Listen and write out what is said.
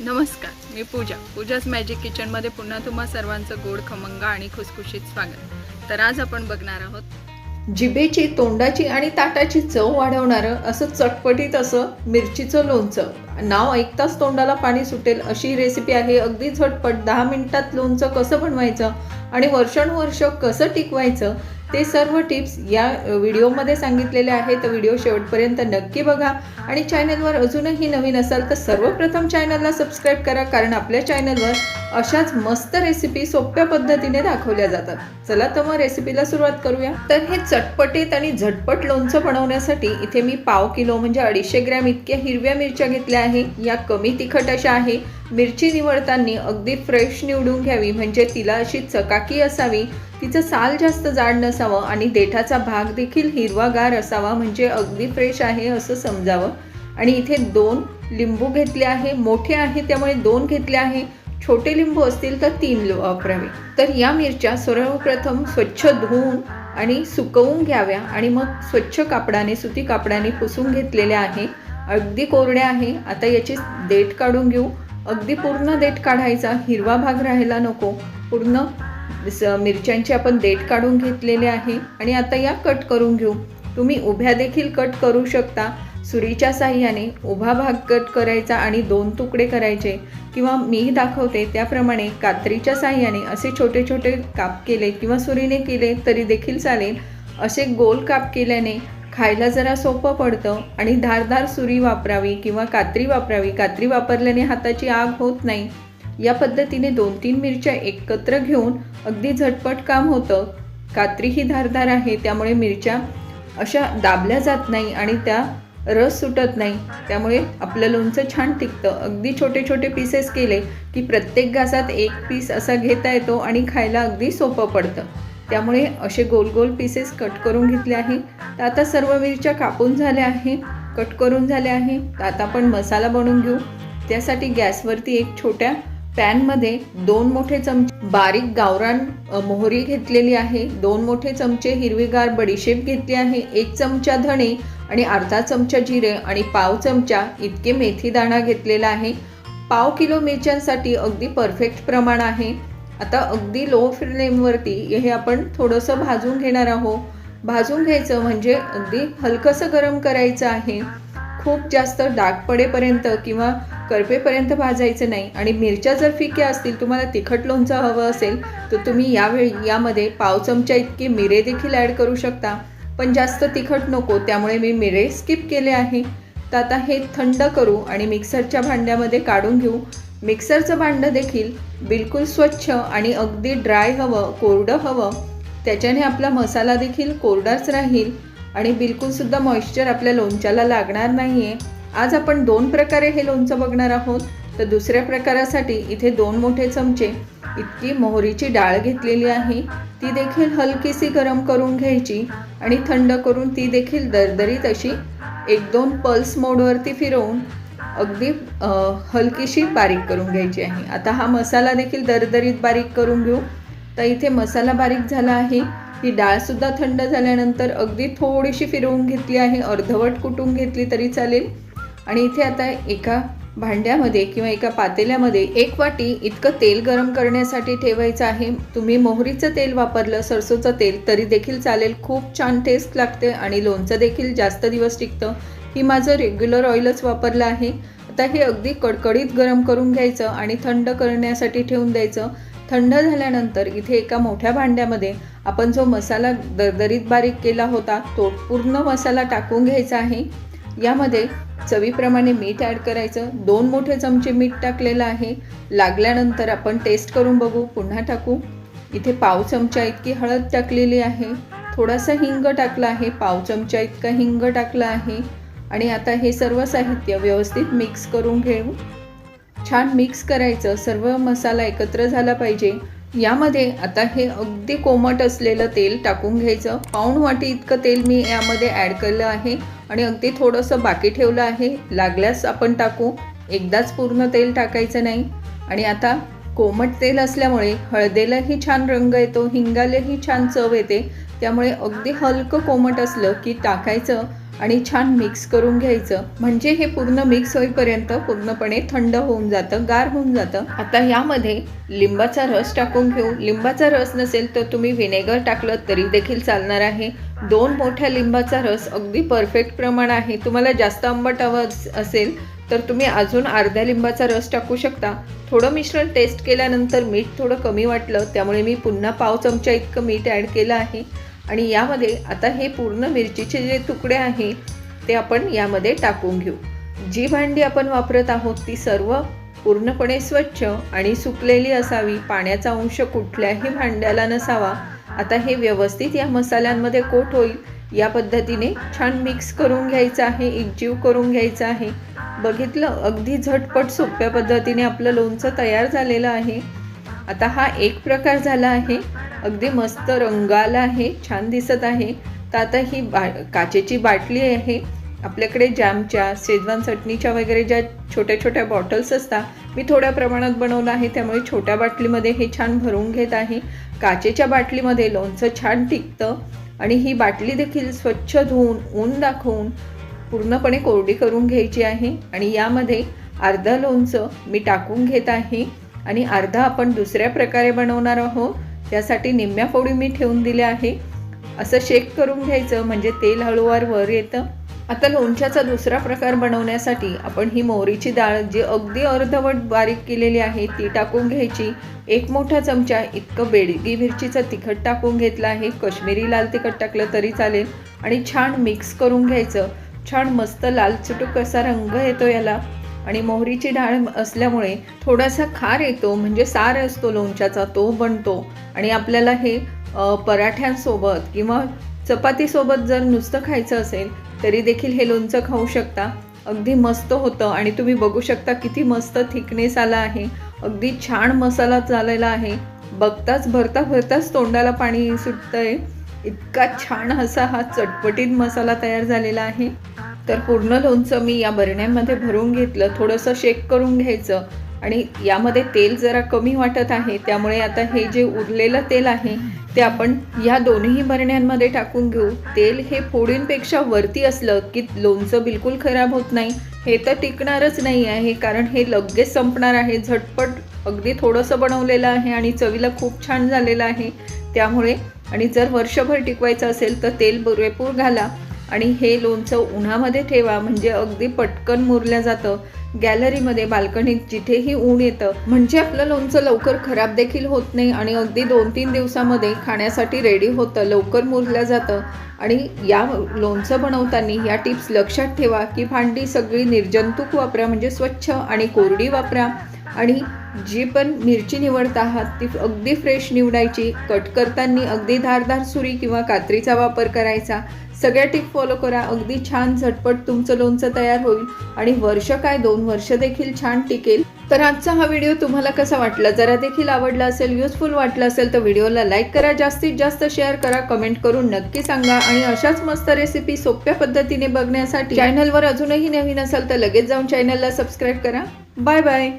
नमस्कार मी पूजा. पूजाच मॅजिक किचनमध्ये पुन्हा तुम्हा सर्वांचं गोड खमंग आणि खुसखुशीत स्वागत. तर आज आपण बघणार आहोत जिभेची तोंडाची आणि ताटाची चव वाढवणारं असं चटपटीत असं मिरचीचं लोणचं. नाव ऐकताच तोंडाला पाणी सुटेल अशी रेसिपी आहे. अगदी झटपट दहा मिनिटात लोणचं कसं बनवायचं आणि वर्षानुवर्ष कसं टिकवायचं ते सर्व टिप्स या व्हिडिओमध्ये सांगितलेले आहेत. तर व्हिडिओ शेवटपर्यंत नक्की बघा. आणि चॅनलवर अजूनही नवीन असाल तर सर्वप्रथम चॅनलला सबस्क्राईब करा. कारण आपल्या चॅनलवर अशाच मस्त रेसिपी सोप्या पद्धतीने दाखवल्या जातात. चला तर मग रेसिपीला सुरुवात करूया. तर हे चटपटीत आणि झटपट लोणचं बनवण्यासाठी इथे मी पाव किलो म्हणजे अडीचशे ग्रॅम इतक्या हिरव्या मिरच्या घेतल्या आहे. या कमी तिखट अशा आहे. मिरची निवडताना अगदी फ्रेश निवडून घ्यावी. म्हणजे तिला अशी चकाकी असावी. तिचं साल जास्त जाड नसावं आणि देठाचा भाग देखील हिरवागार असावा. म्हणजे अगदी फ्रेश आहे असं समजावं. आणि इथे दोन लिंबू घेतले आहे. मोठे आहे त्यामुळे दोन घेतले आहे. छोटे लिंबू असतील तर तीन लो- वापरावे. तर या मिरच्या सर्वप्रथम स्वच्छ धुवून आणि सुकवून घ्याव्या आणि मग स्वच्छ कापडाने सुती कापडाने पुसून घेतलेल्या आहे. अगदी कोरड्या आहे. आता याची देठ काढून घेऊ. अगदी पूर्ण देठ काढायचा. हिरवा भाग राहायला नको. पूर्ण स- मिरच्यांची आपण देठ काढून घेतलेले आहे. आणि आता या कट करून घेऊ. तुम्ही उभ्या देखील कट करू शकता. सुरीच्या साह्याने उभा भाग कट करायचा आणि दोन तुकडे करायचे किंवा मी दाखवते त्याप्रमाणे कात्रीच्या साह्याने असे छोटे छोटे काप केले किंवा सुरीने केले तरी देखील चालेल. असे गोल काप केल्याने खायला जरा सोपं पडतं आणि धारधार सुरी वापरावी किंवा कात्री वापरावी. कात्री वापरल्याने हाताची आग होत नाही. या पद्धतीने दोन तीन मिरच्या एकत्र घेऊन अगदी झटपट काम होतं. कात्री ही धारधार आहे त्यामुळे मिरच्या अशा दाबल्या जात नाही आणि त्या रस सुटत नाही. त्यामुळे आपलं लोणचं छान टिकतं. अगदी छोटे छोटे पीसेस केले की प्रत्येक घासात एक पीस असा घेता येतो आणि खायला अगदी सोपं पडतं. त्यामुळे असे गोल गोल पीसेस कट करून घेतले आहे. तर आता सर्व मिरच्या कापून झाल्या आहे. कट करून झाल्या आहे. तर आता आपण मसाला बनवून घेऊ. त्यासाठी गॅसवरती एक छोट्या पॅनमध्ये दोन मोठे चमचे बारीक गावरान मोहरी घेतलेली आहे. दोन मोठे चमचे हिरवीगार बडीशेप घेतली आहे. एक चमचा धणे आणि अर्धा चमचा जिरे आणि पाव चमचा इतके मेथी दाणा घेतलेला आहे. पाव किलो मिरच्यांसाठी अगदी परफेक्ट प्रमाण आहे. आता अगदी लो फ्लेमवरती हे आपण थोडंसं भाजून घेणार आहोत. भाजून घ्यायचं म्हणजे अगदी हलकंसं गरम करायचं आहे. खूप जास्त डाग पडेपर्यंत किंवा करपेपर्यंत भाजायचं नाही. आणि मिरच्या जर फिक्या असतील तुम्हाला तिखट लोणचं हवं असेल तर तुम्ही यावेळी यामध्ये पाव चमचा इतके मिरे देखील ॲड करू शकता. पण जास्त तिखट नको त्यामुळे मी मिरे स्किप केले आहे. तर आता हे थंड करू आणि मिक्सरच्या भांड्यामध्ये काढून घेऊ. मिक्सरचं भांडं देखील बिलकुल स्वच्छ आणि अगदी ड्राय हवं कोरडं हवं. त्याच्याने आपला मसाला देखील कोरडाच राहील. आणि बिलकुलसुद्धा मॉइश्चर आपल्या लोणच्याला लागणार नाही आहे आज आपण दोन प्रकारे हे लोणचं बघणार आहोत. तर दुसऱ्या प्रकारासाठी इथे दोन मोठे चमचे इतकी मोहरीची डाळ घेतलेली आहे. ती देखील हलकीशी गरम करून घ्यायची आणि थंड करून ती देखील दरदरीत अशी एक दोन पल्स मोडवरती फिरवून अगदी हलकीशी बारीक करून घ्यायची आहे. आता हा मसाला देखील दरदरीत बारीक करून घेऊ. तर इथे मसाला बारीक झाला आहे. ही डाळसुद्धा थंड झाल्यानंतर अगदी थोडीशी फिरवून घेतली आहे अर्धवट कुटून घेतली तरी चालेल. आणि इथे आता एका भांड्यामध्ये किंवा एका पातेल्यामध्ये एक वाटी इतकं तेल गरम करण्यासाठी ठेवायचं आहे. तुम्ही मोहरीचं तेल वापरलं सरसोचं तेल तरी देखील चालेल. खूप छान टेस्ट लागते आणि लोणचं देखील जास्त दिवस टिकतं. ही माझं रेग्युलर ऑइलच वापरलं आहे. आता हे अगदी कडकडीत गरम करून घ्यायचं आणि थंड करण्यासाठी ठेवून द्यायचं. थंड झाल्यानंतर इथे एका मोठ्या भांड्यामध्ये आपण जो मसाला दरदरीत बारीक केला होता तो पूर्ण मसाला टाकून घ्यायचा आहे. यामध्ये चवीप्रमाणे मीठ ॲड करायचं. दोन मोठे चमचे मीठ टाकलेलं आहे. लागल्यानंतर आपण टेस्ट करून बघू. पुन्हा टाकू. इथे पाव चमचा इतकी हळद टाकलेली आहे. थोडासा हिंग टाकला आहे. पाव चमचा इतका हिंग टाकला आहे. आणि आता हे सर्व साहित्य व्यवस्थित मिक्स करून घेऊ. छान मिक्स करायचं. सर्व मसाला एकत्र झाला पाहिजे. यामध्ये आता हे अगदी कोमट असलेलं तेल टाकून घ्यायचं. पाऊण वाटी इतकं तेल मी यामध्ये ॲड केलं आहे. आणि अगदी थोडंसं बाकी ठेवलं आहे. लागल्यास आपण टाकू. एकदाच पूर्ण तेल टाकायचं नाही. आणि आता कोमट तेल असल्यामुळे हळदेलाही छान रंग येतो. हिंगालाही छान चव येते. त्यामुळे अगदी हलकं कोमट असलं की टाकायचं. आणि छान मिक्स करून घ्यायचं. म्हणजे हे पूर्ण मिक्स होईपर्यंत पूर्णपणे थंड होऊन जातं गार होऊन जातं. आता यामध्ये लिंबाचा रस टाकून घेऊ. लिंबाचा रस नसेल तर तुम्ही व्हिनेगर टाकलं तरी देखील चालणार आहे. दोन मोठ्या लिंबाचा रस अगदी परफेक्ट प्रमाण आहे. तुम्हाला जास्त आंबट हवं असेल तर तुम्ही अजून अर्ध्या लिंबाचा रस टाकू शकता. थोडं मिश्रण टेस्ट केल्यानंतर मीठ थोडं कमी वाटलं. त्यामुळे मी पुन्हा पाव चमचा इतकं मीठ ॲड केलं आहे. आणि यामध्ये आता हे पूर्ण मिरचीचे जे तुकडे आहे ते आपण यामध्ये टाकून घेऊ. जी भांडी आपण वापरत आहोत ती सर्व पूर्णपणे स्वच्छ आणि सुकलेली असावी. पाण्याचा अंश कुठल्याही भांड्याला नसावा. आता हे व्यवस्थित या मसाल्यांमध्ये कोट होईल. या पद्धतीने छान मिक्स करून घ्यायचं आहे एकजीव करून घ्यायचं आहे. बघितलं अगदी झटपट सोप्या पद्धतीने आपलं लोणचं तयार झालेलं आहे. आता हा एक प्रकार झाला आहे. अगदी मस्त रंग आला आहे छान दिसत आहे. तर आता ही बा काचेची बाटली आहे. आपल्याकडे जॅमच्या शेजवान चटणीच्या वगैरे ज्या छोट्या छोट्या बॉटल्स असतात मी थोड्या प्रमाणात बनवलं आहे. त्यामुळे छोट्या बाटलीमध्ये हे छान भरून घेत आहे. काचेच्या बाटलीमध्ये लोणचं छान टिकतं आणि ही बाटली देखील स्वच्छ धुवून ऊन दाखवून पूर्णपणे कोरडी करून घ्यायची आहे. आणि यामध्ये अर्धा लोणचं मी टाकून घेत आहे. आणि अर्धा आपण दुसऱ्या प्रकारे बनवणार आहोत. त्यासाठी निम्म्या फोडी मी ठेवून दिल्या आहे. असं शेक करून घ्यायचं म्हणजे तेल हळूवार वर येतं. आता लोणच्याचा दुसरा प्रकार बनवण्यासाठी आपण ही मोहरीची डाळ जी अगदी अर्धवट बारीक केलेली आहे ती टाकून घ्यायची. एक मोठा चमचा इतकं बेडगी मिरचीचं तिखट टाकून घेतलं आहे. कश्मीरी लाल तिखट टाकलं तरी चालेल. आणि छान मिक्स करून घ्यायचं. छान मस्त लाल चुटूक असा रंग येतो याला. आणि मोहरीची डाळ असल्यामुळे थोडासा खार येतो म्हणजे सार असतो लोणच्याचा तो बनतो. आणि आपल्याला हे पराठ्यांसोबत किंवा चपातीसोबत जर नुसतं खायचं असेल तरी देखील हे लोणचं खाऊ शकता. अगदी मस्त होतं आणि तुम्ही बघू शकता किती मस्त थिकनेस आला आहे. अगदी छान मसाला झालेला आहे. बघताच भरता भरताच तोंडाला पाणी सुटतंय. इतका छान असा हा चटपटीत मसाला तयार झालेला आहे. तर पूर्ण लोणचं मी या बरण्यांमध्ये भरून घेतलं थोडंसं शेक करून घ्यायचं. आणि यामध्ये तेल जरा कमी वाटत आहे त्यामुळे आता हे जे उरलेलं तेल आहे ते आपण या दोन्ही बरण्यांमध्ये टाकून घेऊ. तेल हे फोडींपेक्षा वरती असलं की लोणचं बिलकुल खराब होत नाही. हे तर टिकणारच नाही आहे कारण हे लगेच संपणार आहे. झटपट अगदी थोडंसं बनवलेलं आहे आणि चवीला खूप छान झालेलं आहे. त्यामुळे आणि जर वर्षभर टिकवायचं असेल तर तेल पुरेपूर घाला. आणि हे लोणचं उन्हामध्ये ठेवा म्हणजे अगदी पटकन मुरलं जातं. गॅलरीमध्ये बाल्कनीत जिथेही ऊन येतं. म्हणजे आपलं लोणचं लवकर खराब देखील होत नाही आणि अगदी दोन तीन दिवसामध्ये खाण्यासाठी रेडी होतं लवकर मुरलं जातं. आणि या लोणचं बनवताना या टिप्स लक्षात ठेवा की भांडी सगळी निर्जंतुक वापरा म्हणजे स्वच्छ आणि कोरडी वापरा. आणि जी पण मिरची निवडत आहात ती अगदी फ्रेश निवडायची. कट करताना अगदी धारदार सुरी किंवा कात्रीचा वापर करायचा. सगळ्या टिप फॉलो करा. अगदी छान झटपट तुमचं लोणचं तयार होईल. आणि वर्ष काय दोन वर्ष देखील छान टिकेल. तर आजचा हा व्हिडिओ तुम्हाला कसा वाटला? जरा देखील आवडला असेल युजफुल वाटलं असेल तर व्हिडिओला लाईक करा. जास्तीत जास्त शेअर करा. कमेंट करून नक्की सांगा. आणि अशाच मस्त रेसिपी सोप्या पद्धतीने बघण्यासाठी चॅनलवर अजूनही नवीन असाल तर लगेच जाऊन चॅनलला सबस्क्राईब करा. Bye bye